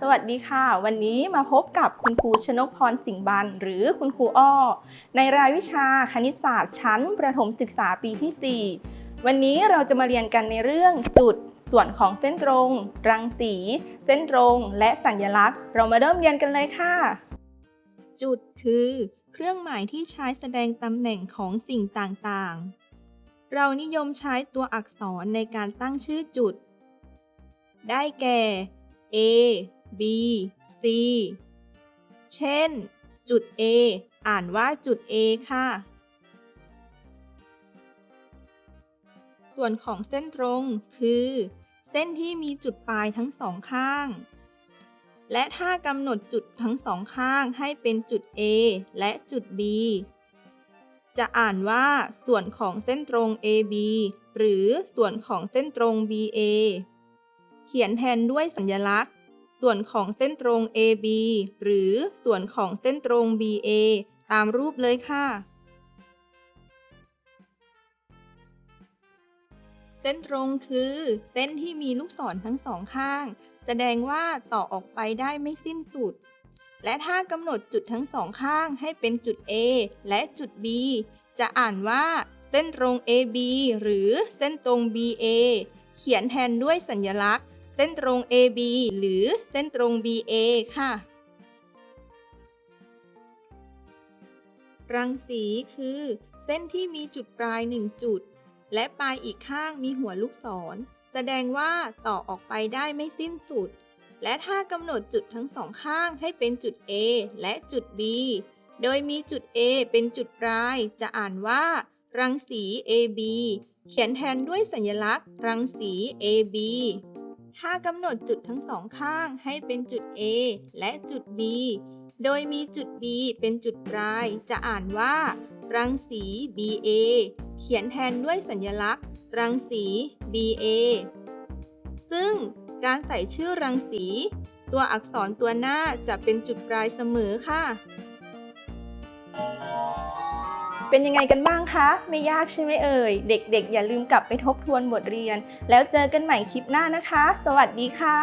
สวัสดีค่ะ วันนี้มาพบกับคุณครูชนกพรสิงห์บัน หรือคุณครูอ้อ ในรายวิชาคณิตศาสตร์ชั้น ประถมศึกษาปีที่ 4 วันนี้เราจะมาเรียนกันในเรื่องจุด ส่วนของเส้นตรง รังสี เส้นตรง และสัญลักษณ์ เรามาเริ่มเรียนกันเลยค่ะ จุดคือ เครื่องหมายที่ใช้แสดงตำแหน่งของสิ่งต่างๆ เรานิยมใช้ตัวอักษรในการตั้งชื่อจุด ได้แก่ A B C เช่น จุด A อ่านว่าจุด A ค่ะ ส่วนของเส้นตรงคือ เส้นที่มีจุดปลายทั้งสองข้าง และถ้ากำหนดจุดทั้งสองข้างให้เป็นจุด A และจุด B จะอ่านว่าส่วนของเส้นตรง AB หรือส่วนของเส้นตรง BA เขียนแทนด้วยสัญลักษณ์ ส่วนของเส้นตรง AB หรือส่วนของเส้นตรง BA ตามรูปเลยค่ะ เส้นตรงคือ เส้นที่มีลูกศรทั้งสองข้าง แสดงว่าต่อออกไปได้ไม่สิ้นสุด และถ้ากำหนดจุดทั้งสองข้างให้เป็นจุด A และจุด B จะอ่านว่าเส้นตรง AB หรือเส้นตรง BA เขียนแทนด้วยสัญลักษณ์ เส้นตรง AB หรือเส้นตรง BA ค่ะ รังสีคือ เส้นที่มีจุดปลายหนึ่งจุด และปลายอีกข้างมีหัวลูกศร แสดงว่าต่อออกไปได้ไม่สิ้นสุด และถ้ากำหนดจุดทั้งสองข้างให้เป็นจุด A และจุด B โดยมีจุด A เป็นจุดปลาย จะอ่านว่า รังสี AB เขียนแทนด้วยสัญลักษณ์ รังสี AB ถ้ากำหนดจุดทั้งสองข้างให้เป็นจุด A และจุด B โดยมีจุด B เป็นจุดปลาย จะอ่านว่า รังสี BA เขียนแทนด้วยสัญลักษณ์ รังสี BA ซึ่งการใส่ชื่อรังสี ตัวอักษรตัวหน้าจะเป็นจุดปลายเสมอค่ะ เป็นยังไงกันบ้างคะ ไม่ยากใช่ไหมเอ่ย เด็กๆ อย่าลืมกลับไปทบทวนบทเรียน แล้วเจอกันใหม่คลิปหน้านะคะ สวัสดีค่ะ